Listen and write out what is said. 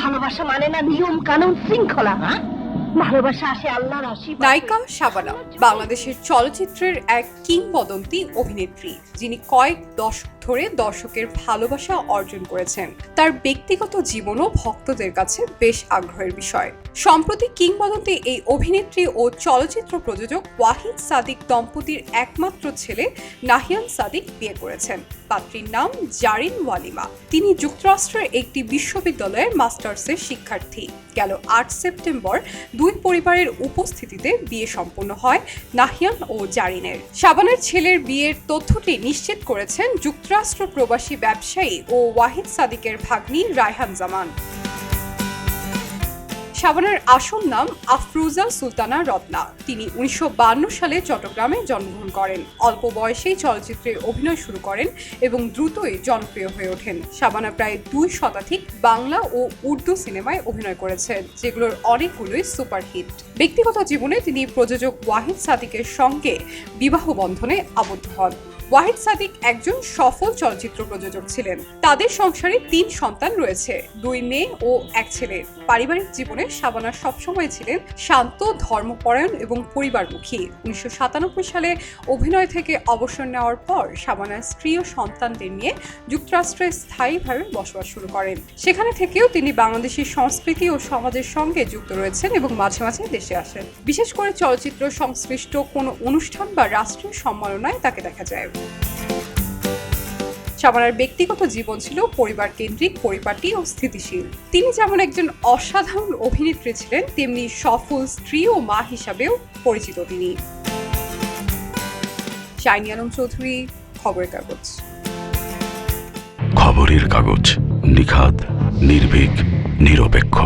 ভালোবাসা মানে না নিয়ম কানুন শৃঙ্খলা নায়িকা শাবানা, বাংলাদেশের চলচ্চিত্রের এক কিংবদন্তি অভিনেত্রী, যিনি কয়েক দশক ধরে দর্শকের ভালোবাসা অর্জন করেছেন। তার ব্যক্তিগত জীবনও ভক্তদের কাছে বেশ আগ্রহের বিষয়। সম্প্রতি কিংবদন্তি এই অভিনেত্রী ও চলচ্চিত্র প্রযোজক ওয়াহিদ সাদিক দম্পতির একমাত্র ছেলে নাহিয়ান সাদিক বিয়ে করেছেন। পাত্রীর নাম জারিন ওয়ালিমা। তিনি যুক্তরাষ্ট্রের একটি বিশ্ববিদ্যালয়ের মাস্টার্সের শিক্ষার্থী। গেল আট সেপ্টেম্বর দুই পরিবারের উপস্থিতিতে বিয়ে সম্পন্ন হয় নাহিয়ান ও জারিনের। শাবানের ছেলের বিয়ের তথ্যটি নিশ্চিত করেছেন যুক্তরাষ্ট্র প্রবাসী ব্যবসায়ী ও ওয়াহিদ সাদিকের ভাগ্নি রায়হান জামান। শাবানার আসল নাম আফরুজা সুলতানা রত্না। তিনি উনিশশো সালে চট্টগ্রামে জন্মগ্রহণ করেন। অল্প বয়সেই চলচ্চিত্রে অভিনয় শুরু করেন এবং দ্রুতই জনপ্রিয় হয়ে ওঠেন। শাবানা প্রায় দুই শতাধিক বাংলা ও উর্দু সিনেমায় অভিনয় করেছেন, যেগুলোর অনেকগুলোই সুপারহিট। ব্যক্তিগত জীবনে তিনি প্রযোজক ওয়াহিদ সাদিকের সঙ্গে বিবাহ বন্ধনে আবদ্ধ হন। ওয়াহিদ সাদিক একজন সফল চলচ্চিত্র প্রযোজক ছিলেন। তাদের সংসারে তিন সন্তান রয়েছে, দুই মেয়ে ও এক ছেলে। পারিবারিক জীবনে শাবানা সবসময় ছিলেন শান্ত, ধর্মপরায়ণ এবং পরিবারমুখী। উনিশশো সাতানব্বই সালে অভিনয় থেকে অবসর নেওয়ার পর শাবানার স্ত্রী ও সন্তানদের নিয়ে যুক্তরাষ্ট্রে স্থায়ীভাবে বসবাস শুরু করেন। সেখানে থেকেও তিনি বাংলাদেশের সংস্কৃতি ও সমাজের সঙ্গে যুক্ত রয়েছেন এবং মাঝে মাঝে দেশে আসেন। বিশেষ করে চলচ্চিত্র সংশ্লিষ্ট কোনো অনুষ্ঠান বা রাষ্ট্রীয় সম্মাননায় তাকে দেখা যায়। শাবানার ব্যক্তিগত জীবন ছিল পরিবার কেন্দ্রিক পরিপাটি ও স্থিতিশীল। তিনি যেমন একজন অসাধারণ অভিনেত্রী ছিলেন, তেমনি সফল স্ত্রী ও মা হিসাবেও পরিচিত তিনি। শাইনি আলম চৌধুরী, খবরের কাগজ। খবরের কাগজ, নিখাত, নির্ভীক, নিরপেক্ষ।